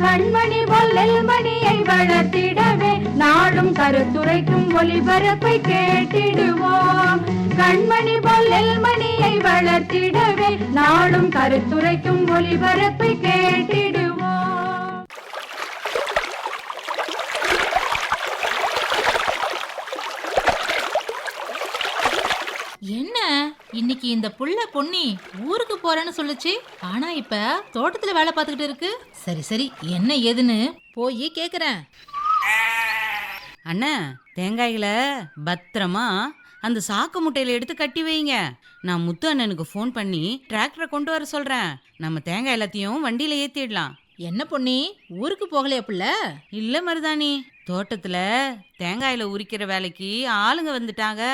கண்மணி பொல்லல் மணியை வளர்த்திடவே நாளும் கருத்துரைக்கும் ஒளிபரப்பை கேட்டிடுவோம். கண்மணி பொல்லல் மணியை வளர்த்திடவே நாளும் கருத்துரைக்கும் ஒளிபரப்பை கேட்டிடுவோம் என்ன இன்னைக்கு இந்த புள்ள பொன்னி ஊருக்கு போறேன்னு சொல்லுச்சு. ஆனா இப்ப தோட்டத்துல வேலை பார்த்துக்கிட்டு இருக்கு. சரி சரி என்ன ஏதுன்னு போய் கேக்குறேன். அண்ணா தேங்காய்களை பத்திரமா அந்த சாக்கு முட்டையில எடுத்து கட்டி வைங்க. நான் முத்து அண்ணனுக்கு ஃபோன் பண்ணி டிராக்டரை கொண்டு வர சொல்றேன். நம்ம தேங்காய் எல்லாத்தையும் வண்டியில ஏத்திடலாம். என்ன பொன்னி ஊருக்கு போகலையா புள்ள? இல்ல மருதாணி தோட்டத்துல தேங்காயில உரிக்கிற வேலைக்கு ஆளுங்க வந்துட்டாங்க.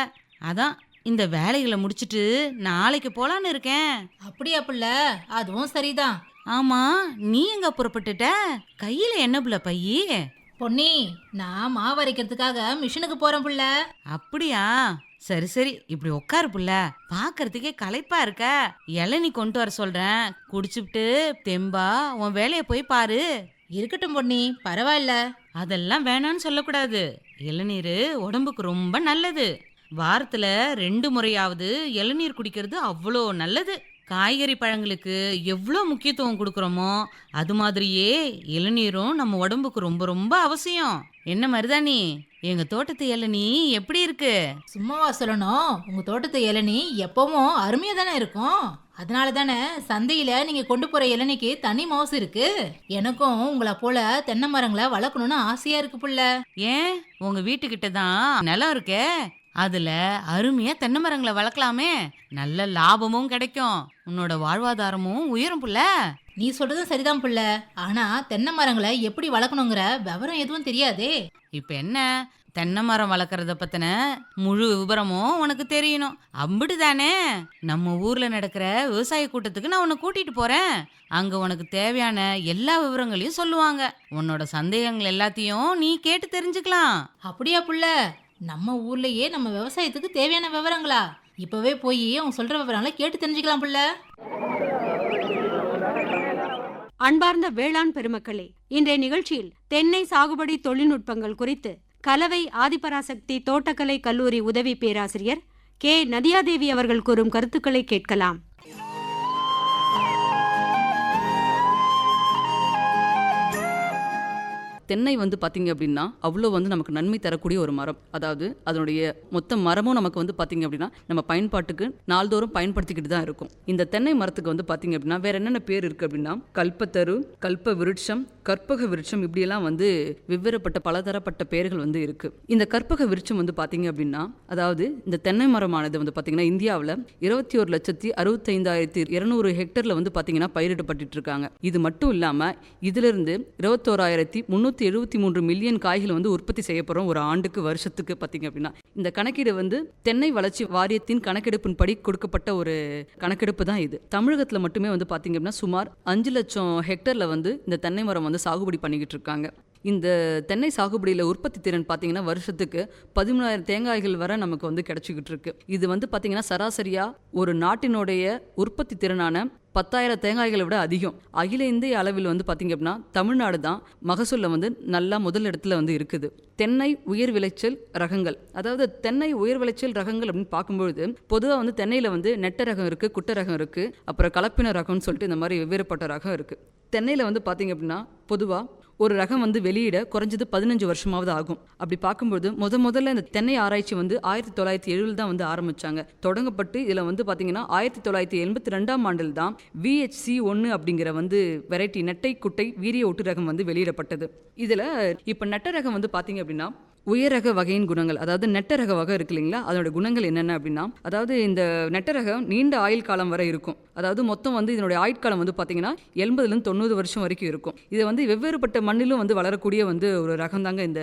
அதான் இந்த வேலைகளை முடிச்சிட்டு நாளைக்கு போலான்னு இருக்கேன். அப்படியா புள்ள? அதுவும் சரிதான். ஆமா நீ எங்க புறப்பட்டுட்ட? கையில என்ன புள்ள பையி? பொன்னி நான் மாவு அரைக்கிறதுக்காக மிஷினுக்கு போறேன் புள்ள. அப்படியா? சரி சரி இப்படி உட்காரு புள்ள. பாக்குறதுக்கே களைப்பா இருக்க. இளநீ கொண்டு வர சொல்றேன். குடிச்சுப்புட்டு தெம்பா உன் வேலைய போய் பாரு. இருக்கட்டும் பொன்னி பரவாயில்ல. அதெல்லாம் வேணான்னு சொல்லக்கூடாது. இளநீர் உடம்புக்கு ரொம்ப நல்லது. வாரத்துல ரெண்டு முறையாவது இளநீர் குடிக்கிறது அவ்வளோ நல்லது. காய்கறி பழங்களுக்கு எவ்வளோ முக்கியத்துவம் கொடுக்குறோமோ அது மாதிரியே இளநீரும் நம்ம உடம்புக்கு ரொம்ப ரொம்ப அவசியம். என்ன மருதாணி? எங்க தோட்டத்து இளநீ எப்படி இருக்கு? சும்மாவா சொல்லணும். உங்க தோட்டத்து இளநீ எப்பவும் அருமையா தானே இருக்கும். அதனால தானே சந்தையில நீங்க கொண்டு போற இளநிக்கு தனி மவுசு இருக்கு. எனக்கும் உங்களை போல தென்னை மரங்களை வளர்க்கணும்னு ஆசையா இருக்கு புள்ள. ஏன்? உங்க வீட்டுக்கிட்ட தான் நிலம் இருக்கே. அதுல அருமையா தென்னை மரங்களை வளர்க்கலாமே. நல்ல லாபமும் கிடைக்கும். உன்னோட வாழ்வாதாரமும் உயரும் புள்ள. நீ சொல்றதும் சரிதான் புள்ள. ஆனா தென்னை மரங்களை எப்படி வளர்க்கணுங்கிற விவரம் எதுவும் தெரியாதே. இப்ப என்ன? தென்னை மரம் வளர்க்குறத பத்தின முழு விவரமும் உனக்கு தெரியணும். அம்பிட்டு தானே நம்ம ஊர்ல நடக்கிற விவசாய கூட்டத்துக்கு நான் உன்னை கூட்டிட்டு போறேன். அங்க உனக்கு தேவையான எல்லா விவரங்களையும் சொல்லுவாங்க. உன்னோட சந்தேகங்கள் எல்லாத்தையும் நீ கேட்டு தெரிஞ்சுக்கலாம். அப்படியா புள்ள? நம்ம ஊர்லயே நம்ம விவசாயத்துக்கு தேவையான விவரங்களா? இப்பவே போய் அவங்க சொல்ற விவரங்களை கேட்டு தெரிஞ்சுக்கலாம் புள்ள. அன்பார்ந்த வேளாண் பெருமக்களே இன்றைய நிகழ்ச்சியில் தென்னை சாகுபடி தொழில்நுட்பங்கள் குறித்து கலவை ஆதிபராசக்தி தோட்டக்கலை கல்லூரி உதவி பேராசிரியர் கே. நதியாதேவி அவர்கள் கூறும் கருத்துக்களை கேட்கலாம். தென்னை வந்து பார்த்திங்க அப்படின்னா அவ்வளோ வந்து நமக்கு நன்மை தரக்கூடிய ஒரு மரம். அதாவது அதனுடைய மொத்த மரமும் நமக்கு வந்து பார்த்திங்க அப்படின்னா நம்ம பயன்பாட்டுக்கு நாள்தோறும் பயன்படுத்திக்கிட்டு தான் இருக்கும். இந்த தென்னை மரத்துக்கு வந்து பார்த்திங்க அப்படின்னா வேற என்னென்ன பேர் இருக்குது அப்படின்னா கல்பத்தரு கல்ப விருட்சம் கற்பக விருட்சம் இப்படியெல்லாம் வந்து வெவ்வேறுபட்ட பலதரப்பட்ட பெயர்கள் வந்து இருக்குது இந்த கற்பக விருட்சம் வந்து பார்த்திங்க அப்படின்னா அதாவது இந்த தென்னை மரமானது வந்து பார்த்திங்கன்னா இந்தியாவில் இருபத்தி ஒரு லட்சத்தி அறுபத்தைந்தாயிரத்தி இருநூறு ஹெக்டரில் வந்து பார்த்தீங்கன்னா பயிரிடப்பட்டு இருக்காங்க இது மட்டும் இல்லாமல் இதிலிருந்து இருபத்தோராயிரத்தி முந்நூற்றி எழுபத்தி மூன்று மில்லியன் காய்கள் வந்து உற்பத்தி செய்யப்படுறோம் ஒரு ஆண்டுக்கு வருஷத்துக்கு பார்த்தீங்க அப்படின்னா. இந்த கணக்கீடு வந்து தென்னை வளர்ச்சி வாரியத்தின் கணக்கெடுப்பின்படி கொடுக்கப்பட்ட ஒரு கணக்கெடுப்பு தான் இது. தமிழகத்தில் மட்டுமே வந்து பார்த்திங்க அப்படின்னா சுமார் அஞ்சு லட்சம் ஹெக்டரில் வந்து இந்த தென்னை மரம் வந்து சாகுபடி பண்ணிக்கிட்டு இருக்காங்க இந்த தென்னை சாகுபடியில் உற்பத்தி திறன் பார்த்தீங்கன்னா வருஷத்துக்கு பதிமூணாயிரம் தேங்காய்கள் வரை நமக்கு வந்து கிடச்சிக்கிட்டு இருக்கு இது வந்து பார்த்தீங்கன்னா சராசரியாக ஒரு நாட்டினுடைய உற்பத்தி திறனான பத்தாயிரம் தேங்காய்களை விட அதிகம். அகில இந்திய அளவில் வந்து பார்த்திங்க அப்படின்னா தமிழ்நாடு தான் மகசூலில் வந்து நல்லா முதல் இடத்துல வந்து இருக்குது. தென்னை உயர் விளைச்சல் ரகங்கள். அதாவது தென்னை உயர் விளைச்சல் ரகங்கள் அப்படின்னு பார்க்கும்பொழுது பொதுவாக வந்து தென்னையில் வந்து நெட்ட ரகம் இருக்குது குட்டை ரகம் இருக்குது அப்புறம் கலப்பின ரகம்னு சொல்லிட்டு இந்த மாதிரி வெவ்வேறுபட்ட ரகம் இருக்குது தென்னையில் வந்து பார்த்திங்க அப்படின்னா பொதுவாக ஒரு ரகம் வந்து வெளியிட குறைஞ்சது பதினஞ்சு வருஷமாவது ஆகும். அப்படி பார்க்கும்போது முத முதல்ல இந்த தென்னை ஆராய்ச்சி வந்து ஆயிரத்தி தொள்ளாயிரத்தி எழுபதில் தான் வந்து ஆரம்பிச்சாங்க. தொடங்கப்பட்டு இதில் வந்து பார்த்தீங்கன்னா ஆயிரத்தி தொள்ளாயிரத்தி எண்பத்தி ரெண்டாம் ஆண்டில் தான் விஹெச்சி ஒன்று அப்படிங்கிற வந்து வெரைட்டி நெட்டை குட்டை வீரிய ஒட்டு ரகம் வந்து வெளியிடப்பட்டது. இதில் இப்போ நெட்ட ரகம் வந்து பார்த்தீங்க அப்படின்னா உயரக வகையின் குணங்கள் அதாவது நெட்டரக வகை இருக்கு இல்லைங்களா? அதோட குணங்கள் என்னென்ன அப்படின்னா அதாவது இந்த நெட்டரகம் நீண்ட ஆயுள் காலம் வரை இருக்கும். அதாவது மொத்தம் வந்து இதனுடைய ஆயுட்காலம் வந்து பார்த்தீங்கன்னா எண்பதுலேருந்து தொண்ணூறு வருஷம் வரைக்கும் இருக்கும். இது வந்து வெவ்வேறுபட்ட மண்ணிலும் வந்து வளரக்கூடிய வந்து ஒரு ரகம் தாங்க இந்த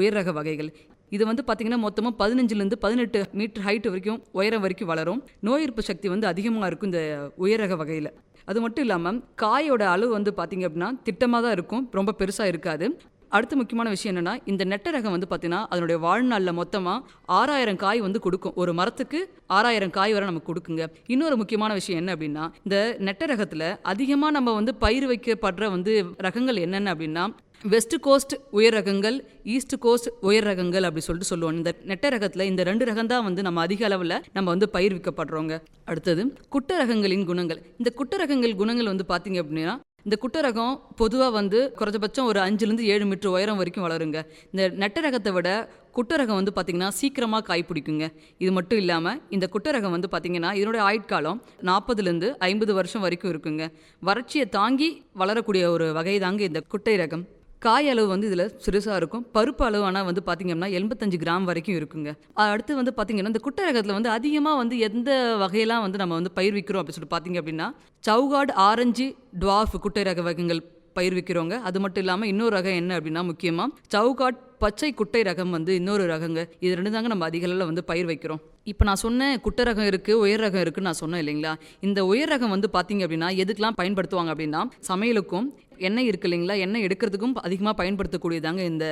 உயர் ரக வகைகள். இது வந்து பார்த்தீங்கன்னா மொத்தமாக பதினஞ்சுலேருந்து பதினெட்டு மீட்டர் ஹைட் வரைக்கும் உயரம் வரைக்கும் வளரும். நோய் எதிர்ப்பு சக்தி வந்து அதிகமாக இருக்கும் இந்த உயரக வகையில். அது மட்டும் இல்லாமல் காயோட அளவு வந்து பார்த்தீங்க அப்படின்னா திட்டமாக தான் இருக்கும். ரொம்ப பெருசாக இருக்காது. அடுத்த முக்கியமான விஷயம் என்னன்னா இந்த நெட்ட ரகம் வந்து பார்த்தீங்கன்னா அதனுடைய வாழ்நாளில் மொத்தமாக ஆறாயிரம் காய் வந்து கொடுக்கும். ஒரு மரத்துக்கு ஆறாயிரம் காய் வரை நமக்கு கொடுக்குங்க. இன்னொரு முக்கியமான விஷயம் என்ன அப்படின்னா இந்த நெட்ட ரகத்தில் அதிகமாக நம்ம வந்து பயிர் வைக்கப்படுற வந்து ரகங்கள் என்னென்ன அப்படின்னா வெஸ்ட் கோஸ்ட் உயர் ரகங்கள் ஈஸ்ட் கோஸ்ட் உயர் ரகங்கள் அப்படி சொல்லிட்டு சொல்லுவோம் இந்த நெட்ட ரகத்தில் இந்த ரெண்டு ரகம் தான் வந்து நம்ம அதிக அளவில் நம்ம வந்து பயிர்விக்கப்படுறோங்க அடுத்தது குட்ட ரகங்களின் குணங்கள். இந்த குட்ட ரகங்கள் குணங்கள் வந்து பார்த்தீங்க அப்படின்னா இந்த குட்டரகம் பொதுவாக வந்து குறைஞ்சபட்சம் ஒரு அஞ்சுலேருந்து ஏழு மீட்டர் உயரம் வரைக்கும் வளருங்க. இந்த நெட்டரகத்தை விட குட்டரகம் வந்து பார்த்திங்கன்னா சீக்கிரமாக காய் பிடிக்குங்க. இது மட்டும் இல்லாமல் இந்த குட்டரகம் வந்து பார்த்திங்கன்னா இதனுடைய ஆயுட்காலம் நாற்பதுலேருந்து ஐம்பது வருஷம் வரைக்கும் இருக்குங்க. வறட்சியை தாங்கி வளரக்கூடிய ஒரு வகை தாங்க இந்த குட்டை ரகம் காய் அளவு வந்து இதில் சிறுசாக இருக்கும். பருப்பு அளவு ஆனால் வந்து பார்த்திங்கன்னா எண்பத்தஞ்சு கிராம் வரைக்கும் இருக்குங்க. அடுத்து வந்து பார்த்திங்கன்னா இந்த குட்டை ரகத்தில் வந்து அதிகமாக வந்து எந்த வகையெல்லாம் வந்து நம்ம வந்து பயிர் விற்கிறோம் அப்படின்னு சொல்லிட்டு பார்த்தீங்க அப்படின்னா சவுகாட் ஆரஞ்சு டுவாஃப் குட்டை ரக வகைகள் பயிர்விக்கிறோங்க அது மட்டும் இல்லாமல் இன்னொரு ரகம் என்ன அப்படின்னா முக்கியமாக சவுகாட் பச்சை குட்டை ரகம் வந்து இன்னொரு ரகங்க. இது ரெண்டு தாங்க நம்ம அதிக அளவில் வந்து பயிர் வைக்கிறோம். இப்போ நான் சொன்ன குட்டை ரகம் இருக்குது உயர் ரகம் இருக்குன்னு நான் சொன்னேன் இல்லைங்களா? இந்த உயர் ரகம் வந்து பார்த்தீங்க அப்படின்னா எதுக்கெலாம் பயன்படுத்துவாங்க அப்படின்னா சமையலுக்கும் எண்ணெய் இருக்கு இல்லைங்களா? எண்ணெய் எடுக்கிறதுக்கும் அதிகமாக பயன்படுத்தக்கூடியதாங்க இந்த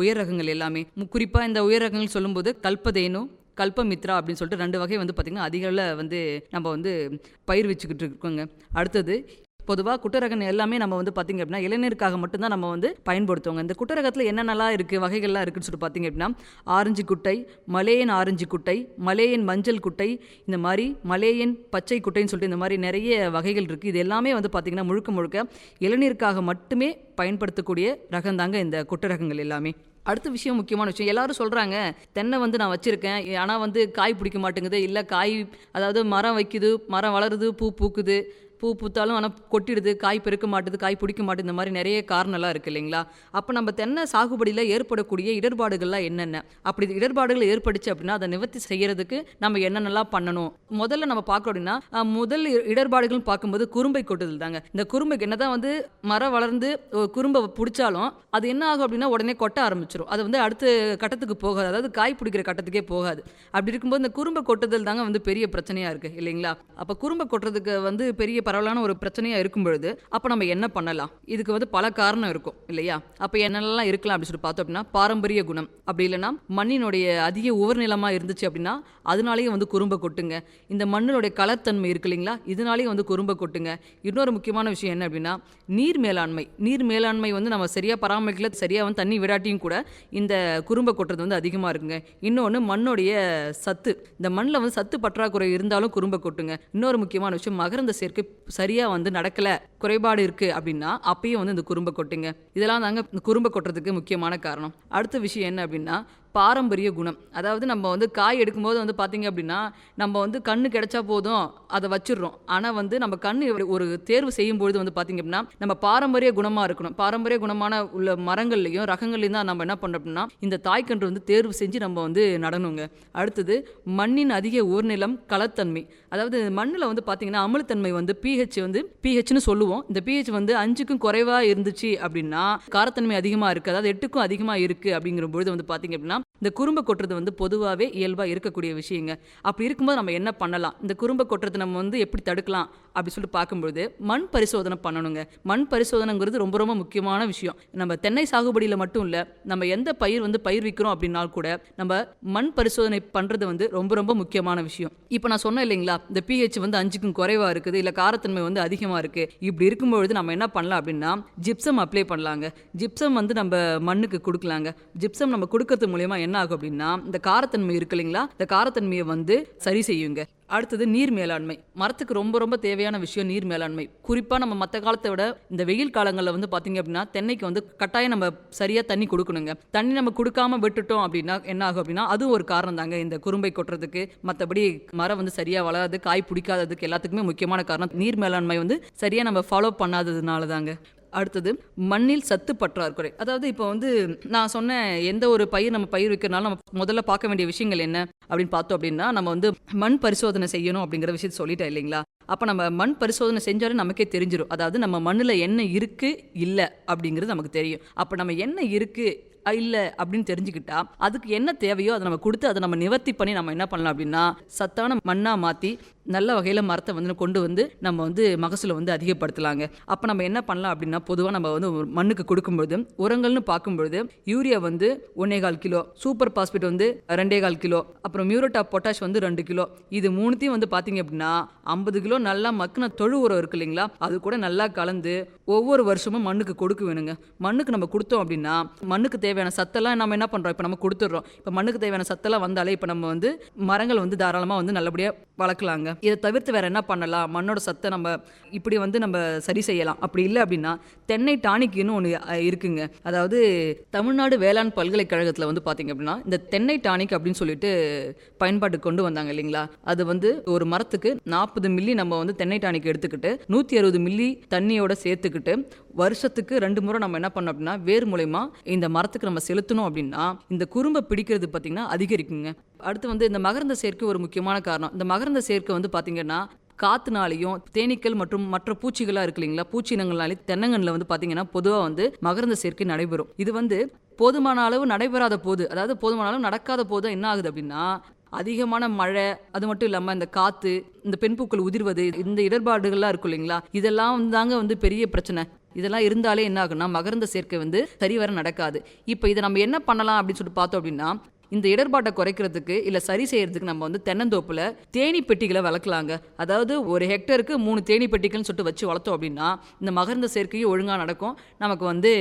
உயர் ரகங்கள் எல்லாமே. குறிப்பாக இந்த உயர் ரகங்கள் சொல்லும்போது கல்பதேனு கல்பமித்ரா அப்படின்னு சொல்லிட்டு ரெண்டு வகை வந்து பார்த்திங்கன்னா அதிகளவில் வந்து நம்ம வந்து பயிர் வச்சுக்கிட்டு இருக்கோங்க. அடுத்தது பொதுவாக குட்டரகன் எல்லாமே நம்ம வந்து பார்த்திங்க அப்படின்னா இளைஞருக்காக மட்டும்தான் நம்ம வந்து பயன்படுத்துவோங்க. இந்த குட்டரகத்தில் என்னென்னலாம் இருக்குது வகைகள்லாம் இருக்குன்னு சொல்லிட்டு பார்த்திங்க அப்படின்னா ஆரஞ்சு குட்டை மலேயன் ஆரஞ்சு குட்டை மலேயன் மஞ்சள் குட்டை இந்த மாதிரி மலேயன் பச்சை குட்டைன்னு சொல்லிட்டு இந்த மாதிரி நிறைய வகைகள் இருக்குது இது எல்லாமே வந்து பார்த்திங்கன்னா முழுக்க முழுக்க இளநீருக்காக மட்டுமே பயன்படுத்தக்கூடிய ரகம் தாங்க இந்த குட்டரகங்கள் எல்லாமே. அடுத்த விஷயம் முக்கியமான விஷயம் எல்லாரும் சொல்கிறாங்க தென்னை வந்து நான் வச்சுருக்கேன் ஆனால் வந்து காய் பிடிக்க மாட்டேங்குது இல்லை காய் அதாவது மரம் வைக்குது மரம் வளருது பூ பூக்குது பூ பூத்தாலும் ஆனால் கொட்டிடுது காய் பெருக்க மாட்டுது காய் பிடிக்க மாட்டுது இந்த மாதிரி நிறைய காரணம்லாம் இருக்குது இல்லைங்களா? அப்போ நம்ம தென்னை சாகுபடியில் ஏற்படக்கூடிய இடர்பாடுகள்லாம் என்னென்ன? அப்படி இடர்பாடுகள் ஏற்பட்டுச்சு அப்படின்னா அதை நிவர்த்தி செய்கிறதுக்கு நம்ம என்னென்னலாம் பண்ணணும்? முதல்ல நம்ம பார்க்கணும் அப்படின்னா முதல் இ- இடர்பாடுகள்னு பார்க்கும்போது குறும்பை கொட்டுதல் தாங்க. இந்த குறும்பைக்கு என்னதான் வந்து மரம் வளர்ந்து குறும்பை பிடிச்சாலும் அது என்ன ஆகும் அப்படின்னா உடனே கொட்ட ஆரம்பிச்சிடும் அது வந்து அடுத்த கட்டத்துக்கு போகாது. அதாவது காய் பிடிக்கிற கட்டத்துக்கே போகாது. அப்படி இருக்கும்போது இந்த குறும்பை கொட்டுதல் தாங்க வந்து பெரிய பிரச்சனையாக இருக்குது இல்லைங்களா? அப்போ குறும்பை கொட்டுறதுக்கு வந்து பெரிய பரவலான ஒரு பிரச்சனையாக இருக்கும் பொழுது அப்போ நம்ம என்ன பண்ணலாம்? இதுக்கு வந்து பல காரணம் இருக்கும் இல்லையா? அப்போ என்னென்னலாம் இருக்கலாம் அப்படின்னு சொல்லி பார்த்தோம் அப்படின்னா பாரம்பரிய குணம். அப்படி இல்லைன்னா மண்ணினுடைய அதிக உவர்நிலமாக இருந்துச்சு அப்படின்னா அதனாலேயே வந்து குறும்பை கொட்டுங்க. இந்த மண்ணினுடைய கலர்த்தன்மை இருக்கு இல்லைங்களா? இதனாலேயும் வந்து குறும்பை கொட்டுங்க. இன்னொரு முக்கியமான விஷயம் என்ன அப்படின்னா நீர் மேலாண்மை. நீர் மேலாண்மை வந்து நம்ம சரியாக பராமரிக்கல சரியாக வந்து தண்ணி விடாட்டியும் கூட இந்த குறும்பை கொட்டுறது வந்து அதிகமாக இருக்குங்க. இன்னொன்று மண்ணுடைய சத்து. இந்த மண்ணில் வந்து சத்து பற்றாக்குறை இருந்தாலும் குறும்பை கொட்டுங்க. இன்னொரு முக்கியமான விஷயம் மகரந்த சேர்க்கை சரியாக வந்து நடக்கலை குறைபாடு இருக்குது அப்படின்னா அப்பயும் வந்து இந்த குறும்பை கொட்டுங்க. இதெல்லாம் தாங்க இந்த குறும்பை கொட்டுறதுக்கு முக்கியமான காரணம். அடுத்த விஷயம் என்ன அப்படின்னா பாரம்பரிய குணம். அதாவது நம்ம வந்து காய் எடுக்கும்போது வந்து பார்த்தீங்க அப்படின்னா நம்ம வந்து கண்ணு கிடைச்சா போதும் அதை வச்சிடுறோம். ஆனால் வந்து நம்ம கண்ணு ஒரு தேர்வு செய்யும்பொழுது வந்து பார்த்தீங்க அப்படின்னா நம்ம பாரம்பரிய குணமாக இருக்கணும். பாரம்பரிய குணமான உள்ள மரங்கள்லையும் ரகங்கள்லையும் தான் நம்ம என்ன பண்ணோம் அப்படின்னா இந்த தாய்க்கன்று வந்து தேர்வு செஞ்சு நம்ம வந்து நடணுங்க. அடுத்தது மண்ணின் அதிக ஊர்நிலம் கலத்தன்மை அதாவது மண்ணில் வந்து பார்த்தீங்கன்னா அமிலத்தன்மை வந்து பிஹெச் வந்து பிஹெச்னு சொல்லுவோம். இந்த பிஹெச் வந்து அஞ்சுக்கும் குறைவாக இருந்துச்சு அப்படின்னா காரத்தன்மை அதிகமாக இருக்குது அதாவது எட்டுக்கும் அதிகமாக இருக்குது அப்படிங்கிற பொழுது வந்து பார்த்தீங்க அப்படின்னா இந்த குறும்பை கொட்டுறது வந்து பொதுவாகவே இயல்பாக இருக்கக்கூடிய விஷயங்க. அப்படி இருக்கும்போது நம்ம என்ன பண்ணலாம்? இந்த குறும்பை கொட்டுறது நம்ம வந்து எப்படி தடுக்கலாம்? அப்படி சொல்லிட்டு பார்க்கும்பொழுது மண் பரிசோதனை பண்ணணுங்க. மண் பரிசோதனைங்கிறது ரொம்ப ரொம்ப முக்கியமான விஷயம். நம்ம தென்னை சாகுபடியில் மட்டும் இல்லை நம்ம எந்த பயிர் வந்து பயிர் விற்கிறோம் அப்படின்னால் கூட நம்ம மண் பரிசோதனை பண்ணுறது வந்து ரொம்ப ரொம்ப முக்கியமான விஷயம். இப்போ நான் சொன்னேன் இல்லைங்களா? இந்த பிஹெச் வந்து அஞ்சுக்கும் குறைவாக இருக்குது இல்லை காரத்தன்மை வந்து அதிகமாக இருக்குது இப்படி இருக்கும்பொழுது நம்ம என்ன பண்ணலாம் அப்படின்னா ஜிப்சம் அப்ளை பண்ணலாங்க. ஜிப்சம் வந்து நம்ம மண்ணுக்கு கொடுக்கலாங்க. ஜிப்சம் நம்ம கொடுக்கறது மூலயமா என்ன ஆகும் அப்படின்னா இந்த காரத்தன்மை இருக்கு இல்லைங்களா? இந்த காரத்தன்மையை வந்து சரி செய்யுங்க. அடுத்தது நீர் மேலாண்மை. மரத்துக்கு ரொம்ப ரொம்ப தேவையான விஷயம் நீர் மேலாண்மை. குறிப்பாக நம்ம மற்ற காலத்தை விட இந்த வெயில் காலங்களில் வந்து பார்த்தீங்க அப்படின்னா தென்னைக்கு வந்து கட்டாயம் நம்ம சரியாக தண்ணி கொடுக்கணுங்க. தண்ணி நம்ம கொடுக்காம விட்டுட்டோம் அப்படின்னா என்ன ஆகும் அப்படின்னா அதுவும் ஒரு காரணம் தாங்க இந்த குறும்பை கொட்டுறதுக்கு மற்றபடி மரம் வந்து சரியாக வளராது காய் பிடிக்காததுக்கு எல்லாத்துக்குமே முக்கியமான காரணம் நீர் மேலாண்மை வந்து சரியாக நம்ம ஃபாலோ பண்ணாததுனால தாங்க அடுத்தது மண்ணில் சத்து பற்றாக்குறை. அதாவது இப்போ வந்து நான் சொன்ன எந்த ஒரு பயிர் நம்ம பயிர் வைக்கிறனாலும் நம்ம முதல்ல பார்க்க வேண்டிய விஷயங்கள் என்ன அப்படின்னு பார்த்தோம் அப்படின்னா நம்ம வந்து மண் பரிசோதனை செய்யணும் அப்படிங்கிற விஷயத்த சொல்லிட்டேன் இல்லைங்களா? அப்போ நம்ம மண் பரிசோதனை செஞ்சாலும் நமக்கே தெரிஞ்சிடும் அதாவது நம்ம மண்ணில் என்ன இருக்குது இல்லை அப்படிங்கிறது நமக்கு தெரியும். அப்போ நம்ம என்ன இருக்குது இல்லை அப்படின்னு தெரிஞ்சுக்கிட்டா அதுக்கு என்ன தேவையோ அதை நம்ம கொடுத்து அதை நம்ம நிவர்த்தி பண்ணி நம்ம என்ன பண்ணலாம் அப்படின்னா சத்தான மண்ணாக மாற்றி நல்ல வகையில் மரத்தை வந்து கொண்டு வந்து நம்ம வந்து மகசூலை வந்து அதிகப்படுத்தலாங்க. அப்போ நம்ம என்ன பண்ணலாம் அப்படின்னா பொதுவாக நம்ம வந்து மண்ணுக்கு கொடுக்கும்பொழுது உரங்கள்னு பார்க்கும்பொழுது யூரியா வந்து ஒன்னே கால் கிலோ சூப்பர் பாஸ்பேட் வந்து ரெண்டே கால் கிலோ அப்புறம் மியூரோட் ஆஃப் பொட்டாஷ் வந்து ரெண்டு கிலோ. இது மூணுத்தையும் வந்து பார்த்தீங்க அப்படின்னா ஐம்பது கிலோ நல்லா மக்கின தொழு உரம் இருக்கு இல்லைங்களா? அது கூட நல்லா கலந்து ஒவ்வொரு வருஷமும் மண்ணுக்கு கொடுக்க வேணுங்க. மண்ணுக்கு நம்ம கொடுத்தோம் அப்படின்னா மண்ணுக்கு தேவையான சத்தெல்லாம் நம்ம என்ன பண்ணுறோம் இப்போ நம்ம கொடுத்துட்றோம். இப்போ மண்ணுக்கு தேவையான சத்தெல்லாம் வந்தாலே இப்போ நம்ம வந்து மரங்கள் வந்து தாராளமாக வந்து நல்லபடியாக வளர்க்கலாங்க. இதை தவிர்த்து வேற என்ன பண்ணலாம்? மண்ணோட சத்தை நம்ம இப்படி வந்து நம்ம சரி செய்யலாம். அப்படி இல்லை அப்படின்னா தென்னை டானிக்னு ஒன்று இருக்குங்க. அதாவது தமிழ்நாடு வேளாண் பல்கலைக்கழகத்தில் வந்து பார்த்தீங்க அப்படின்னா இந்த தென்னை டானிக் அப்படின்னு சொல்லிட்டு பயன்பாட்டுக்கு கொண்டு வந்தாங்க இல்லைங்களா? அது வந்து ஒரு மரத்துக்கு நாற்பது மில்லி நம்ம வந்து தென்னை டானிக் எடுத்துக்கிட்டு நூற்றி அறுபது மில்லி தண்ணியோட சேர்த்துக்கிட்டு வருஷத்துக்கு ரெண்டு முறை நம்ம என்ன பண்ணோம் அப்படின்னா வேர் மூலயமா இந்த மரத்துக்கு நம்ம செலுத்தணும் அப்படின்னா இந்த குறும்பை பிடிக்கிறது பார்த்திங்கன்னா அதிகரிக்குங்க. அடுத்து வந்து இந்த மகரந்த சேர்க்கை ஒரு முக்கியமான காரணம். இந்த மகரந்த சேர்க்கை வந்து பார்த்திங்கன்னா காத்துனாலையும் தேனீக்கள் மற்றும் மற்ற பூச்சிகளாக இருக்கு இல்லைங்களா? பூச்சி இனங்கள்னாலே தென்னங்கன்றில் வந்து பார்த்தீங்கன்னா பொதுவாக வந்து மகரந்த சேர்க்கை நடைபெறும். இது வந்து போதுமான அளவு நடைபெறாத போது அதாவது போதுமான அளவு நடக்காத போது என்ன ஆகுது அப்படின்னா அதிகமான மழை அது மட்டும் இல்லாமல் இந்த காற்று இந்த பெண்பூக்கள் உதிர்வது இந்த இடர்பாடுகள்லாம் இருக்கும் இல்லைங்களா? இதெல்லாம் வந்து தாங்க வந்து பெரிய பிரச்சனை. இதெல்லாம் இருந்தாலே என்ன ஆகும்னா மகரந்த சேர்க்கை வந்து சரிவர நடக்காது. இப்போ இதை நம்ம என்ன பண்ணலாம் அப்படின்னு சொல்லிட்டு பார்த்தோம் அப்படின்னா இந்த இடர்பாட்டை குறைக்கிறதுக்கு இல்லை சரி செய்யறதுக்கு நம்ம வந்து தென்னந்தோப்பில் தேனி பெட்டிகளை வளர்க்கலாங்க. அதாவது ஒரு ஹெக்டருக்கு மூணு தேனி பெட்டிகள்னு சொல்லிட்டு வச்சு வளர்த்தோம் அப்படின்னா இந்த மகர்ந்த சேர்க்கையும் ஒழுங்காக நடக்கும். நமக்கு வந்து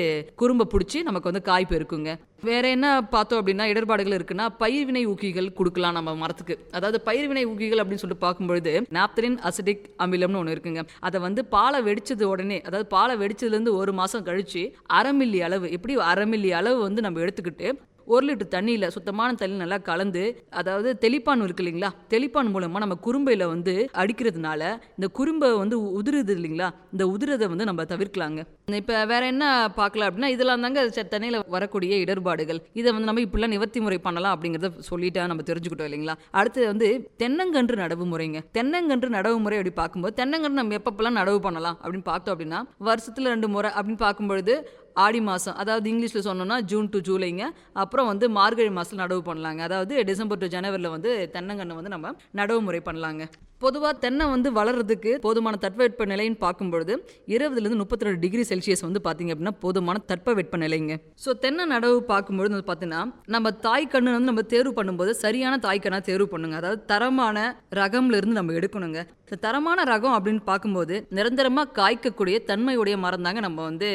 குறும்பை பிடிச்சி நமக்கு வந்து காய் பெருக்குங்க. வேற என்ன பார்த்தோம் அப்படின்னா இடர்பாடுகள் இருக்குன்னா பயிர்வினை ஊக்கிகள் கொடுக்கலாம் நம்ம மரத்துக்கு. அதாவது பயிர்வினை ஊக்கிகள் அப்படின்னு சொல்லிட்டு பார்க்கும்பொழுது நாப்தலின் அசிடிக் அமிலம்னு ஒன்று இருக்குங்க. அதை வந்து பாலை வெடிச்சது உடனே அதாவது பாலை வெடிச்சதுலேருந்து ஒரு மாதம் கழிச்சு அரை மில்லி அளவு எப்படி அரை மில்லி அளவு வந்து நம்ம எடுத்துக்கிட்டு ஒரு லிட்டர் தண்ணியில் சுத்தமான தண்ணி நல்லா கலந்து அதாவது தெளிப்பான் இருக்கு இல்லைங்களா? தெளிப்பான் மூலமாக நம்ம குறும்பையில் வந்து அடிக்கிறதுனால இந்த குறும்பை வந்து உதிருது இல்லைங்களா? இந்த உதிரதை வந்து நம்ம தவிர்க்கலாங்க. இப்போ வேற என்ன பார்க்கலாம் அப்படின்னா இதெல்லாம் தாங்க தண்ணியில் வரக்கூடிய இடர்பாடுகள். இதை வந்து நம்ம இப்படிலாம் நிவர்த்தி முறை பண்ணலாம் அப்படிங்கிறத சொல்லிட்டா நம்ம தெரிஞ்சுக்கிட்டோம் இல்லைங்களா? அடுத்து வந்து தென்னங்கன்று நடவு முறைங்க. தென்னங்கன்று நடவு முறை அப்படி பார்க்கும்போது தென்னங்கன்று நம்ம எப்பப்பெல்லாம் நடவு பண்ணலாம் அப்படின்னு பார்த்தோம் அப்படின்னா வருஷத்தில் ரெண்டு முறை அப்படின்னு பார்க்கும்பொழுது ஆடி மாதம் அதாவது இங்கிலீஷில் சொன்னோம்னா ஜூன் டு ஜூலைங்க. அப்புறம் வந்து மார்கழி மாதம் நடவு பண்ணலாங்க. அதாவது டிசம்பர் டு ஜனவரியில் வந்து தென்னங்கன்று வந்து நம்ம நடவு முறை பண்ணலாங்க. பொதுவாக தென்னை வந்து வளர்றதுக்கு போதுமான தட்பவெட்ப நிலைன்னு பார்க்கும்பொழுது இருபதுலேருந்து முப்பத்தி ரெண்டு டிகிரி செல்சியஸ் வந்து பார்த்தீங்க அப்படின்னா போதுமான தட்பவெட்ப நிலைங்க. ஸோ தென்னை நடவு பார்க்கும்பொழுது வந்து பார்த்தீங்கன்னா நம்ம தாய் கண்ணு வந்து நம்ம தேர்வு பண்ணும்போது சரியான தாய் கண்ணாக தேர்வு பண்ணுங்க. அதாவது தரமான ரகம்லேருந்து நம்ம எடுக்கணுங்க. ஸோ தரமான ரகம் அப்படின்னு பார்க்கும்போது நிரந்தரமாக காய்க்கக்கூடிய தன்மையுடைய மரம் தாங்க நம்ம வந்து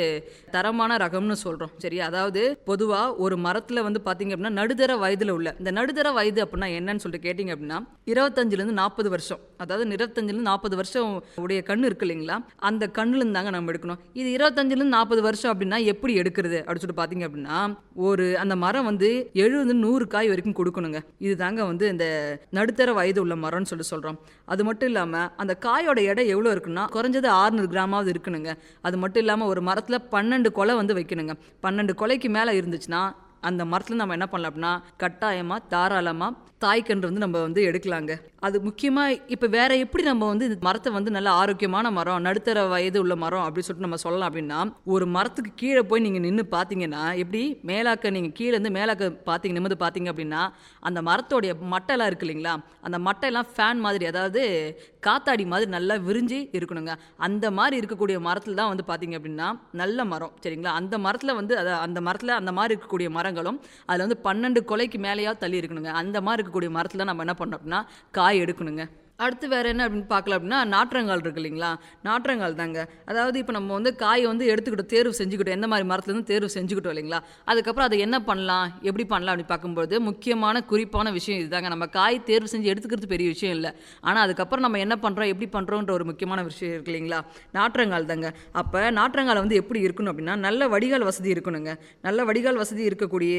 தரமான ரகம்னு சொல்கிறோம் சரி அதாவது பொதுவாக ஒரு மரத்தில் வந்து பார்த்தீங்க அப்படின்னா நடுத்தர வயதில் உள்ள இந்த நடுத்தர வயது அப்படின்னா என்னன்னு சொல்லிட்டு கேட்டிங்க அப்படின்னா இருபத்தஞ்சிலேருந்து நாற்பது வருஷம். அதாவது இருபத்தஞ்சிலேருந்து நாற்பது வருஷம் உடைய கண்ணு இருக்கு இல்லைங்களா? அந்த கண்ணுலேருந்து தாங்க நம்ம எடுக்கணும். இது இருபத்தஞ்சிலேருந்து நாற்பது வருஷம் அப்படின்னா எப்படி எடுக்கிறது அப்படின்னு சொல்லிட்டு பார்த்தீங்க அப்படின்னா ஒரு அந்த மரம் வந்து எழுபது நூறு காய் வரைக்கும் கொடுக்கணுங்க. இது தாங்க வந்து இந்த நடுத்தர வயது உள்ள மரம்னு சொல்லி சொல்கிறோம் அது மட்டும் இல்லாமல் அந்த காயோட எடை எவ்வளோ இருக்குன்னா குறைஞ்சது 600 கிராமாவது இருக்கணுங்க. அது மட்டும் இல்லாமல் ஒரு மரத்தில் பன்னெண்டு கொலை வந்து வைக்கணுங்க. பன்னெண்டு கொலைக்கு மேலே இருந்துச்சுன்னா அந்த மரத்தில் நம்ம என்ன பண்ணலாம் அப்படின்னா கட்டாயமாக தாராளமாக தாய்க்கன்று வந்து நம்ம வந்து எடுக்கலாங்க. அது முக்கியமாக இப்போ வேற எப்படி நம்ம வந்து இந்த மரத்தை வந்து நல்ல ஆரோக்கியமான மரம் நடுத்தர வயது உள்ள மரம் அப்படின்னு சொல்லிட்டு நம்ம சொல்லலாம் அப்படின்னா ஒரு மரத்துக்கு கீழே போய் நீங்கள் நின்று பார்த்தீங்கன்னா எப்படி மேலாக்க நீங்கள் கீழே இருந்து மேலாக்க பார்த்தீங்க நிமிந்து பார்த்தீங்க அப்படின்னா அந்த மரத்தோடைய மட்டைலாம் இருக்கு இல்லைங்களா? அந்த மட்டையெல்லாம் ஃபேன் மாதிரி அதாவது காத்தாடி மாதிரி நல்லா விரிஞ்சு இருக்கணுங்க. அந்த மாதிரி இருக்கக்கூடிய மரத்தில் தான் வந்து பார்த்தீங்க அப்படின்னா நல்ல மரம் சரிங்களா? அந்த மரத்தில் வந்து அதை அந்த மரத்தில் அந்த மாதிரி இருக்கக்கூடிய மரம் மரங்களும் அதில் வந்து பன்னெண்டு கொலைக்கு மேலேயாவது தள்ளி இருக்கணுங்க. அந்த மாதிரி இருக்கக்கூடிய மரத்தில் நம்ம என்ன பண்ணோம் அப்படின்னா காய் எடுக்கணுங்க. அடுத்து வேறு என்ன அப்படின்னு பார்க்கலாம் அப்படின்னா நாற்றங்கால் இருக்கு இல்லைங்களா? நாற்றங்கால் தாங்க. அதாவது இப்போ நம்ம வந்து காயை வந்து எடுத்துக்கிட்டோம் தேர்வு செஞ்சுக்கிட்டோம். எந்த மாதிரி மரத்துலேருந்து தேர்வு செஞ்சுக்கிட்டோம் இல்லைங்களா? அதுக்கப்புறம் அதை என்ன பண்ணலாம்? எப்படி பண்ணலாம்? அப்படின்னு பார்க்கும்போது முக்கியமான குறிப்பான விஷயம் இதுதாங்க. நம்ம காய் தேர்வு செஞ்சு எடுத்துக்கிறது பெரிய விஷயம் இல்லை. ஆனால் அதுக்கப்புறம் நம்ம என்ன பண்ணுறோம் எப்படி பண்ணுறோன்ற ஒரு முக்கியமான விஷயம் இருக்கு இல்லைங்களா? நாற்றங்கால் தாங்க. அப்போ நாற்றங்கால் வந்து எப்படி இருக்கணும் அப்படின்னா நல்ல வடிகால் வசதி இருக்கணுங்க. நல்ல வடிகால் வசதி இருக்கக்கூடிய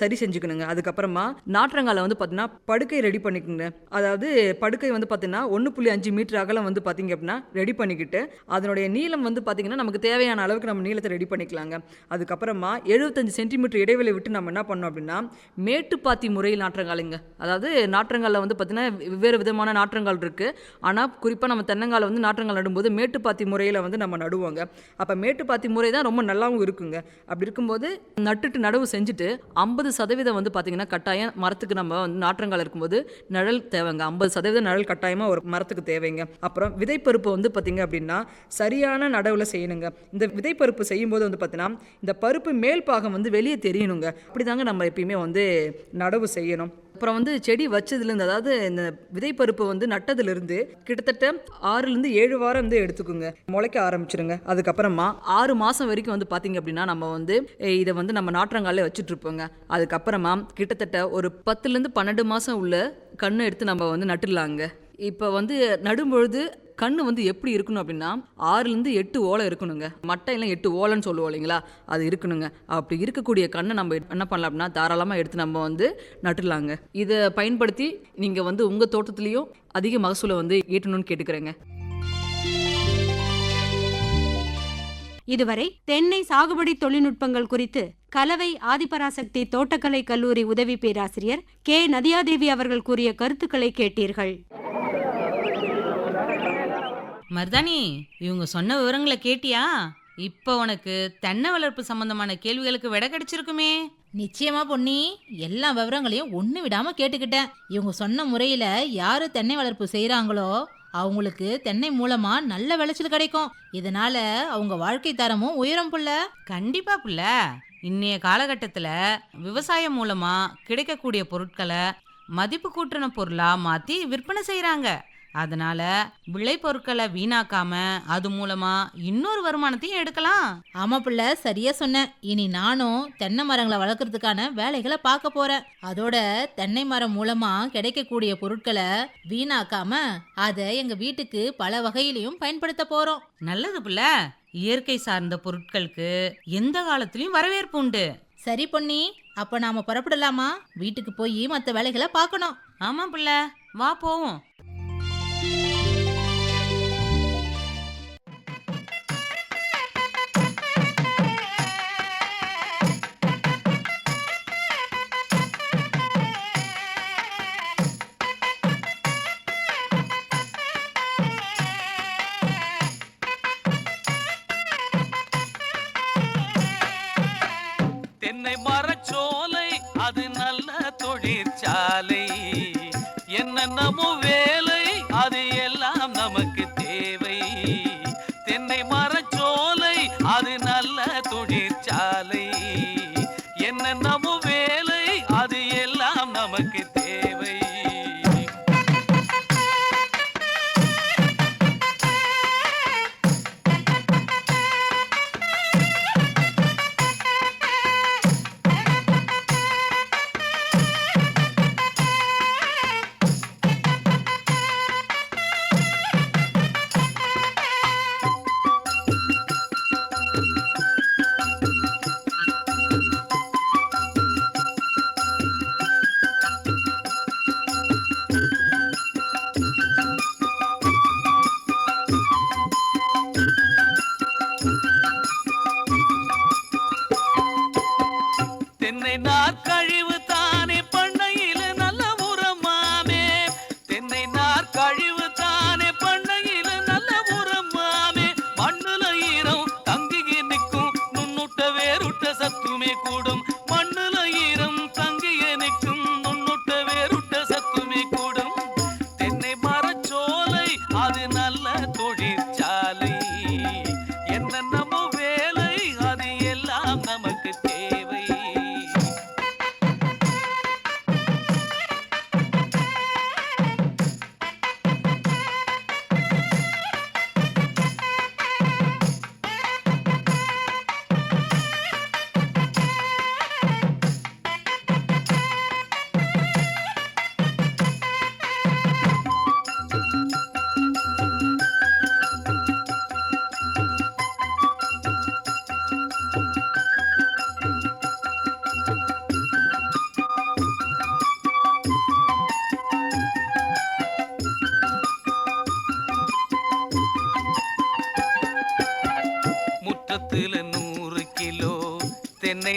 சரி செஞ்சுக்கணுங்க. அதுக்கப்புறமா நாற்றங்காலை வந்து பார்த்தீங்கன்னா படுக்கை ரெடி பண்ணிக்கோங்க அதாவது படுக்கை வந்து வந்து பார்த்தீங்கன்னா ஒன்று புள்ளி அஞ்சு மீட்டர் அகலம் வந்து பார்த்தீங்க அப்படின்னா ரெடி பண்ணிக்கிட்டு அதனுடைய நீளம் வந்து பார்த்தீங்கன்னா நமக்கு தேவையான அளவுக்கு நம்ம நீளத்தை ரெடி பண்ணிக்கலாங்க. அதுக்கப்புறமா எழுபத்தஞ்சு சென்டிமீட்டர் இடைவெளி விட்டு நம்ம என்ன பண்ணோம் அப்படின்னா மேட்டுப்பாத்தி முறையில் நாற்றங்காலுங்க. அதாவது நாற்றங்காலில் வந்து பார்த்தீங்கன்னா வெவ்வேறு விதமான நாற்றங்கால் இருக்குது ஆனால் குறிப்பாக நம்ம தென்னங்கால வந்து நாற்றங்கால் நடும்போது மேட்டுப்பாத்தி முறையில் வந்து நம்ம நடுவோங்க. அப்போ மேட்டுப்பாத்தி முறை தான் ரொம்ப நல்லாவும் இருக்குங்க. அப்படி இருக்கும்போது நட்டுட்டு நடவு செஞ்சுட்டு ஐம்பது சதவீதம் வந்து பார்த்தீங்கன்னா கட்டாயம் மரத்துக்கு நம்ம வந்து நாற்றங்கால் இருக்கும்போது நிழல் தேவைங்க. ஐம்பது சதவீதம் நிழல் கட்டாயமாக ஒரு மரத்துக்கு தேவைங்க. அப்புறம் விதைப்பருப்பு வந்து பார்த்தீங்க அப்படின்னா சரியான நடவில் செய்யணுங்க. இந்த விதைப்பருப்பு செய்யும்போது வந்து பார்த்தீங்கன்னா இந்த பருப்பு மேல் பாகம் வந்து வெளியே தெரியணுங்க. அப்படிதாங்க நம்ம எப்பயுமே வந்து நடவு செய்யணும். அப்புறம் வந்து செடி வச்சதுலேருந்து அதாவது இந்த விதைப்பருப்பு வந்து நட்டதுலேருந்து கிட்டத்தட்ட ஆறுலேருந்து ஏழு வாரம் வந்து எடுத்துக்குங்க. முளைக்க ஆரம்பிச்சிருங்க. அதுக்கப்புறமா ஆறு மாதம் வரைக்கும் வந்து பார்த்திங்க அப்படின்னா நம்ம வந்து இதை வந்து நம்ம நாற்றங்காலே வச்சுட்ருப்போங்க. அதுக்கப்புறமா கிட்டத்தட்ட ஒரு பத்துலேருந்து பன்னெண்டு மாதம் உள்ள கண்ணை எடுத்து நம்ம வந்து நட்டுடலாங்க. இப்போ வந்து நடும்பொழுது கண்ணு வந்து எப்படி இருக்கணும் அப்படின்னா ஆறுலேருந்து எட்டு ஓலை இருக்கணுங்க. மட்டையெல்லாம் எட்டு ஓலைன்னு சொல்லுவோம் இல்லைங்களா? அது இருக்கணுங்க. அப்படி இருக்கக்கூடிய கண்ணை நம்ம என்ன பண்ணலாம் அப்படின்னா தாராளமாக எடுத்து நம்ம வந்து நட்டுடலாங்க இதை பயன்படுத்தி நீங்கள் வந்து உங்கள் தோட்டத்துலேயும் அதிக மகசூலை வந்து ஈட்டணும்னு கேட்டுக்கிறேங்க. இதுவரை தென்னை சாகுபடி தொழில்நுட்பங்கள் குறித்து கலவை ஆதிபராசக்தி தோட்டக்கலை கல்லூரி உதவி பேராசிரியர் கே. நதியாதேவி அவர்கள் கூறிய கருத்துக்களை கேட்டீர்கள். மருதாணி இவங்க சொன்ன விவரங்களை கேட்டியா? இப்போ உனக்கு தென்னை வளர்ப்பு சம்பந்தமான கேள்விகளுக்கு விடை கிடைச்சிருக்குமே. நிச்சயமா பொன்னி. எல்லா விவரங்களையும் ஒண்ணு விடாம கேட்டுக்கிட்டேன். இவங்க சொன்ன முறையில யாரு தென்னை வளர்ப்பு செய்றாங்களோ அவங்களுக்கு தென்னை மூலமா நல்ல விளைச்சல் கிடைக்கும். இதனால அவங்க வாழ்க்கை தரமும் உயரும் புள்ள. கண்டிப்பா புள்ள. இன்னைய காலகட்டத்தில் விவசாயம் மூலமா கிடைக்கக்கூடிய பொருட்களை மதிப்பு கூட்டின பொருளா மாத்தி விற்பனை செய்றாங்க. அதனால விளைபொருட்களை வீணாக்காம அது மூலமா இன்னொரு வருமானத்தையும் எடுக்கலாம். ஆமா புள்ள சரியா சொன்ன. இனி நானும் தென்னை மரங்களை வளர்க்கறதுக்கான வேலைகளை பார்க்க போறேன். அதோட தென்னை மரம் மூலமா கிடைக்கக்கூடிய பொருட்களை வீணாக்காம அதை எங்க வீட்டுக்கு பல வகையிலையும் பயன்படுத்த போறோம். நல்லது புள்ள. இயற்கை சார்ந்த பொருட்களுக்கு எந்த காலத்திலயும் வரவேற்பு உண்டு. சரி பொன்னி அப்ப நாம புறப்படலாமா? வீட்டுக்கு போய் மற்ற வேலைகளை பார்க்கணும். ஆமா புள்ள. வா போவோம்.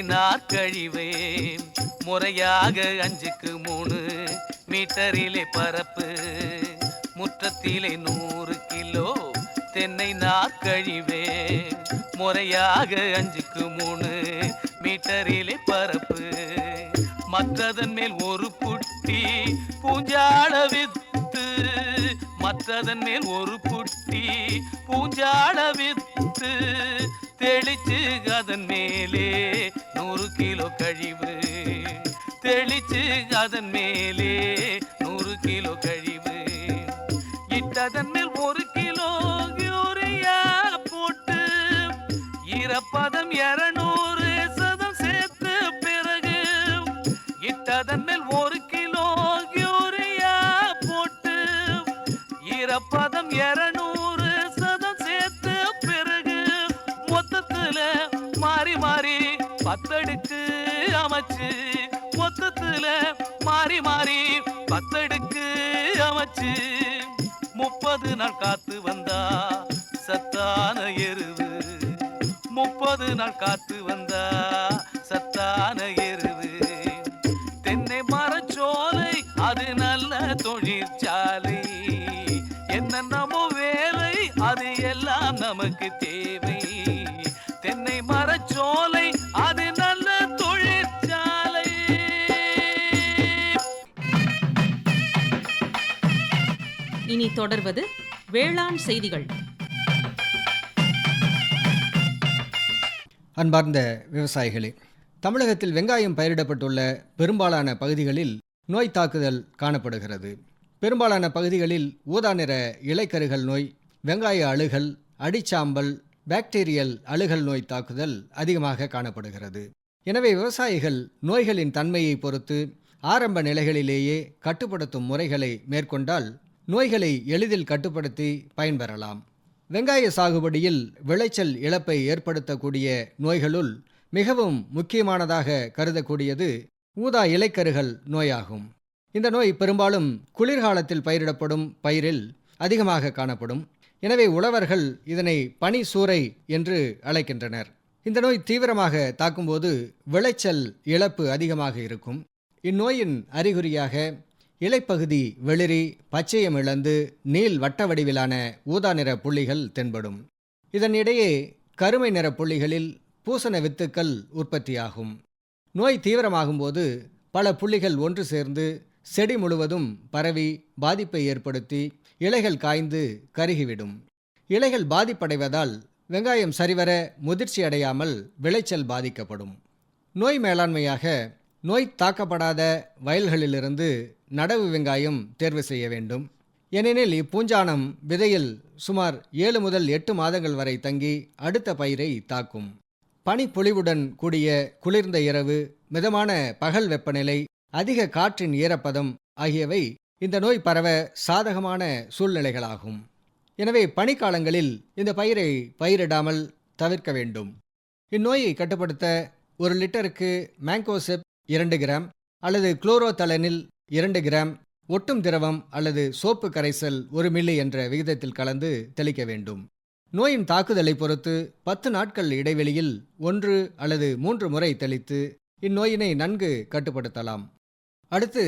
நாற்கழிவே முறையாக அஞ்சுக்கு மூணு மீட்டரிலே பரப்பு. முற்றத்திலே நூறு கிலோ தென்னை நாற்கழிவே முறையாக அஞ்சுக்கு மூணு மீட்டரிலே பரப்பு. மற்றதன் மேல் ஒரு புட்டி பூஞ்சாள வித்து. மற்றதன் மேல் ஒரு புட்டி பூஞ்சாள வித்து. தெளிச்சு அதன் மேலே நூறு கிலோ கழிவு. தெளிச்சு அதன் மேலே நூறு கிலோ கழிவு. இட்டதன் மேல் ஒரு கிலோ யூரியா போட்டு இறப்பதம் இருநூறு வச்சு முப்பது நாள் காத்து வந்தா சத்தான எருவு. முப்பது நாள் காத்து வந்தா இனி தொடர்வது வேளாண் செய்திகள். அன்பார்ந்த விவசாயிகளே தமிழகத்தில் வெங்காயம் பயிரிடப்பட்டுள்ள பெரும்பாலான பகுதிகளில் நோய் தாக்குதல் காணப்படுகிறது. பெரும்பாலான பகுதிகளில் ஊதா நிற இலைக்கருகள் நோய் வெங்காய அழுகல் அடிச்சாம்பல் பாக்டீரியல் அழுகல் நோய் தாக்குதல் அதிகமாக காணப்படுகிறது. எனவே விவசாயிகள் நோய்களின் தன்மையை பொறுத்து ஆரம்ப நிலைகளிலேயே கட்டுப்படுத்தும் முறைகளை மேற்கொண்டால் நோய்களை எளிதில் கட்டுப்படுத்தி பயன்பெறலாம். வெங்காய சாகுபடியில் விளைச்சல் இழப்பை ஏற்படுத்தக்கூடிய நோய்களுள் மிகவும் முக்கியமானதாக கருதக்கூடியது ஊதா இலைக்கருகள் நோயாகும். இந்த நோய் பெரும்பாலும் குளிர்காலத்தில் பயிரிடப்படும் பயிரில் அதிகமாக காணப்படும். எனவே உழவர்கள் இதனை பனி சூறை என்று அழைக்கின்றனர். இந்த நோய் தீவிரமாக தாக்கும்போது விளைச்சல் இழப்பு அதிகமாக இருக்கும். இந்நோயின் அறிகுறியாக இலைப்பகுதி வெளிரி பச்சையம் இழந்து நீள் வட்ட வடிவிலான ஊதா நிற புள்ளிகள் தென்படும். இதனிடையே கருமை நிற புள்ளிகளில் பூசண வித்துக்கள் உற்பத்தியாகும். நோய் தீவிரமாகும்போது பல புள்ளிகள் ஒன்று சேர்ந்து செடி முழுவதும் பரவி பாதிப்பை ஏற்படுத்தி இலைகள் காய்ந்து கருகிவிடும். இலைகள் பாதிப்படைவதால் வெங்காயம் சரிவர முதிர்ச்சி அடையாமல் விளைச்சல் பாதிக்கப்படும். நோய் மேலாண்மையாக நோய் தாக்கப்படாத வயல்களிலிருந்து நடவு வெங்காயம் தேர்வு செய்ய வேண்டும். ஏனெனில் இப்பூஞ்சானம் விதையில் சுமார் ஏழு முதல் எட்டு மாதங்கள் வரை தங்கி அடுத்த பயிரை தாக்கும். பனிப்பொழிவுடன் கூடிய குளிர்ந்த இரவு மிதமான பகல் வெப்பநிலை அதிக காற்றின் ஈரப்பதம் ஆகியவை இந்த நோய் பரவ சாதகமான சூழ்நிலைகளாகும். எனவே பனிக்காலங்களில் இந்த பயிரை பயிரிடாமல் தவிர்க்க வேண்டும். இந்நோயை கட்டுப்படுத்த ஒரு லிட்டருக்கு மேங்கோசெப் இரண்டு கிராம் அல்லது குளோரோதலனில் இரண்டு கிராம் ஒட்டும் திரவம் அல்லது சோப்பு கரைசல் ஒரு மில்லி என்ற விகிதத்தில் கலந்து தெளிக்க வேண்டும். நோயின் தாக்குதலை பொறுத்து பத்து நாட்கள் இடைவெளியில் ஒன்று அல்லது மூன்று முறை தெளித்து இந்நோயினை நன்கு கட்டுப்படுத்தலாம். அடுத்து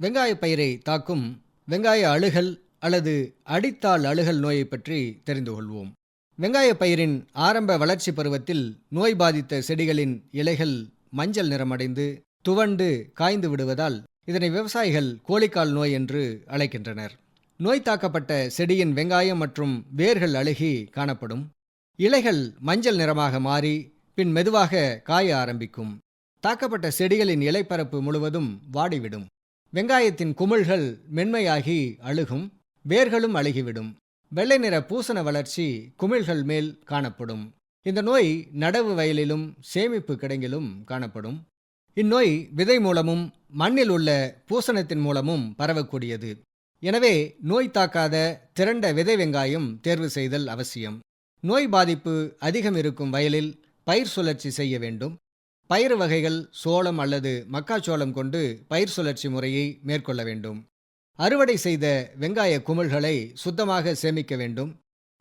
வெங்காய பயிரை தாக்கும் வெங்காய அழுகல் அல்லது அடித்தாள் அழுகல் நோயை பற்றி தெரிந்து கொள்வோம். வெங்காய பயிரின் ஆரம்ப வளர்ச்சி பருவத்தில் நோய் பாதித்த செடிகளின் இலைகள் மஞ்சள் நிறமடைந்து துவண்டு காய்ந்து விடுவதால் இதனை விவசாயிகள் கோழிக்கால் நோய் என்று அழைக்கின்றனர். நோய் தாக்கப்பட்ட செடியின் வெங்காயம் மற்றும் வேர்கள் அழுகி காணப்படும். இலைகள் மஞ்சள் நிறமாக மாறி பின் மெதுவாக காய ஆரம்பிக்கும். தாக்கப்பட்ட செடிகளின் இலைப்பரப்பு முழுவதும் வாடிவிடும். வெங்காயத்தின் குமிழ்கள் மென்மையாகி அழுகும் வேர்களும் அழுகிவிடும். வெள்ளை நிற பூசண வளர்ச்சி குமிழ்கள் மேல் காணப்படும். இந்த நோய் நடவு வயலிலும் சேமிப்பு கிடங்கிலும் காணப்படும். இந்நோய் விதை மூலமும் மண்ணில் உள்ள பூசணத்தின் மூலமும் பரவக்கூடியது. எனவே நோய் தாக்காத திரண்ட விதை வெங்காயம் தேர்வு செய்தல் அவசியம். நோய் பாதிப்பு அதிகம் இருக்கும் வயலில் பயிர் சுழற்சி செய்ய வேண்டும். பயிர் வகைகள் சோளம் அல்லது மக்காச்சோளம் கொண்டு பயிர் சுழற்சி முறையை மேற்கொள்ள வேண்டும். அறுவடை செய்த வெங்காய குமிழ்களை சுத்தமாக சேமிக்க வேண்டும்.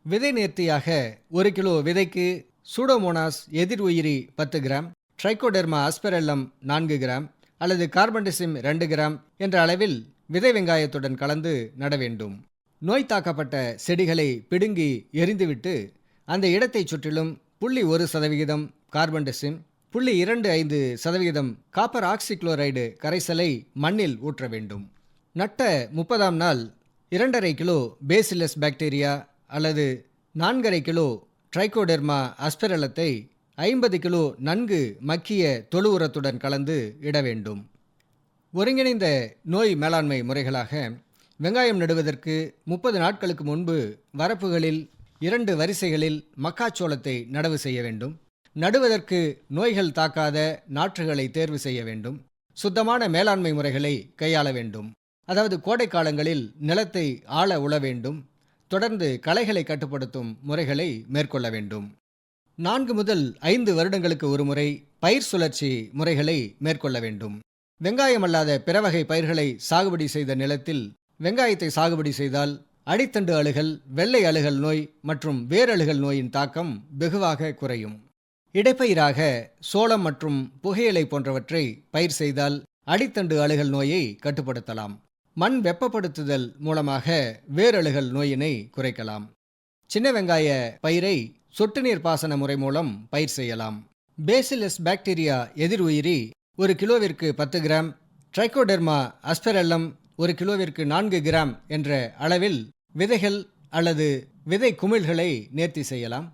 விதை நேர்த்தியாக ஒரு கிலோ விதைக்கு சூடோமோனாஸ் எதிர் உயிரி பத்து கிராம் ட்ரைகோடெர்மா அஸ்பெரல்லம் நான்கு கிராம் அல்லது கார்பன்டிசிம் ரெண்டு கிராம் என்ற அளவில் விதை வெங்காயத்துடன் கலந்து நட வேண்டும். நோய் தாக்கப்பட்ட செடிகளை பிடுங்கி எரிந்துவிட்டு அந்த இடத்தைச் சுற்றிலும் புள்ளி ஒரு சதவிகிதம் கார்பன்டிசிம் புள்ளி இரண்டு ஐந்து சதவிகிதம் காப்பர் ஆக்சிக்ளோரைடு கரைசலை மண்ணில் ஊற்ற வேண்டும். நட்ட முப்பதாம் நாள் இரண்டரை கிலோ பேசிலஸ் பாக்டீரியா அல்லது நான்கரை கிலோ ட்ரைகோடெர்மா அஸ்பெரலத்தை ஐம்பது கிலோ நன்கு மக்கிய தொழு உரத்துடன் கலந்து இட வேண்டும். ஒருங்கிணைந்த நோய் மேலாண்மை முறைகளாக வெங்காயம் நடுவதற்கு முப்பது நாட்களுக்கு முன்பு வரப்புகளில் இரண்டு வரிசைகளில் மக்காச்சோளத்தை நடவு செய்ய வேண்டும். நடுவதற்கு நோய்கள் தாக்காத நாற்றுகளை தேர்வு செய்ய வேண்டும். சுத்தமான மேலாண்மை முறைகளை கையாள வேண்டும். அதாவது கோடை காலங்களில் நிலத்தை ஆள உழ வேண்டும். தொடர்ந்து களைகளை கட்டுப்படுத்தும் முறைகளை மேற்கொள்ள வேண்டும். நான்கு முதல் ஐந்து வருடங்களுக்கு ஒருமுறை பயிர் சுழற்சி முறைகளை மேற்கொள்ள வேண்டும். வெங்காயம் அல்லாத பிற வகை பயிர்களை சாகுபடி செய்த நிலத்தில் வெங்காயத்தை சாகுபடி செய்தால் அடித்தண்டு அழுகல் வெள்ளை அழுகல் நோய் மற்றும் வேரழுகல் நோயின் தாக்கம் வெகுவாக குறையும். இடைப்பயிராக சோளம் மற்றும் புகையிலை போன்றவற்றை பயிர் செய்தால் அடித்தண்டு அழுகல் நோயை கட்டுப்படுத்தலாம். மண் வெப்பப்படுத்துதல் மூலமாக வேரழுகல் நோயினை குறைக்கலாம். சின்ன வெங்காய பயிரை சொட்டு நீர் பாசன முறை மூலம் பயிர் செய்யலாம். பேசிலஸ் பாக்டீரியா எதிர் உயிரி ஒரு கிலோவிற்கு பத்து கிராம் ட்ரைகோடெர்மா அஸ்பெரல்லம் ஒரு கிலோவிற்கு நான்கு கிராம் என்ற அளவில் விதைகள் அல்லது விதை குமிழ்களை நேர்த்தி செய்யலாம்.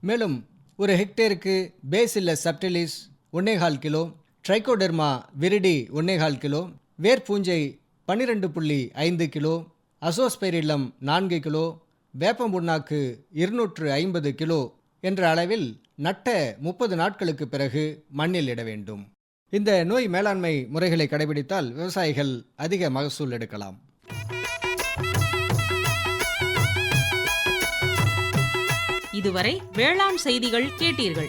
மேலும் ஒரு ஹெக்டேருக்கு பேசில்லஸ் சப்டிலிஸ் ஒன்னேகால் கிலோ ட்ரைகோடெர்மா விரிடி ஒன்னேகால் கிலோ வேர்பூஞ்சை பன்னிரெண்டு புள்ளி ஐந்து கிலோ அசோஸ்பெரில்லம் நான்கு கிலோ வேப்பம் புண்ணாக்கு இருநூற்று ஐம்பது கிலோ என்ற அளவில் நட்ட முப்பது நாட்களுக்கு பிறகு மண்ணில் இட வேண்டும். இந்த நோய் மேலாண்மை முறைகளை கடைபிடித்தால் விவசாயிகள் அதிக மகசூல் எடுக்கலாம். இதுவரை வேளாண் செய்திகள் கேட்டீர்கள்.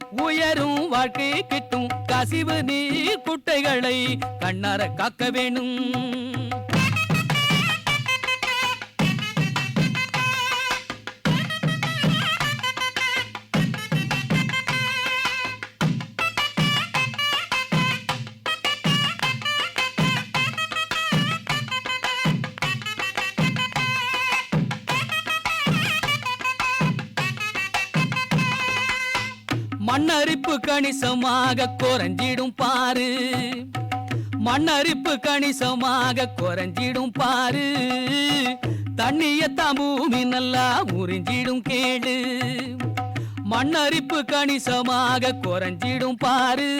உயரும் வாழ்க்கை கிட்டும் கசிவு நீர் குட்டைகளை கண்ணார காக்க வேணும். கணிசமாக குறைஞ்சிடும் பாரு. மண்ணரிப்பு கணிசமாக குறைஞ்சிடும் பாரு. தண்ணியத்தான் பூமி நல்லா உறிஞ்சிடும் கேடு. மண்ணரிப்பு கணிசமாக குறைஞ்சிடும் பாரு.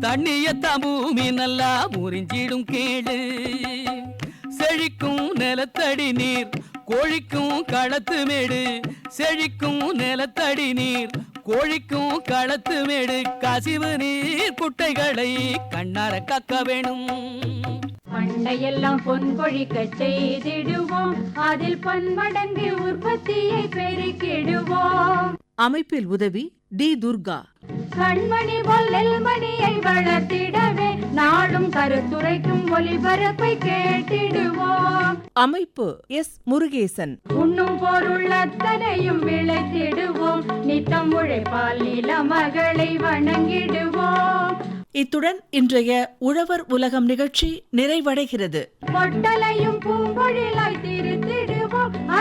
தண்ணியத்தான் பூமி நல்லா உறிஞ்சிடும் கேடு. செழிக்கும் நிலத்தடி நீர் கோழிக்கும் களத்து மேடு. செழிக்கும் நிலத்தடி நீர் கோழிக்கும் களத்து மேடு கசிவு நீர் குட்டைகளை கண்ணார காக்க வேணும். பண்டையெல்லாம் பொன் கொழிக்க செய்திடுவோம். அதில் பன்மடங்கு உற்பத்தியை பெருக்கிடுவோம். அமைப்பில் உதவி டி துர்கா. கண்மணி பொல்லில் மணியை வளர்த்திடவே நாடும் கருத்துரைக்கும் ஒளிபரப்பை கேட்டிடுவோம். அமைப்பு எஸ் முருகேசன். உண்ணும் பொருள் அத்தனையும் விளைத்திடுவோம். நித்தம் உழைப்பால் நில மகளை வணங்கிடுவோம். இத்துடன் இன்றைய உழவர் உலகம் நிகழ்ச்சி நிறைவடைகிறது. பொட்டலையும் பூங்கொழிலாய்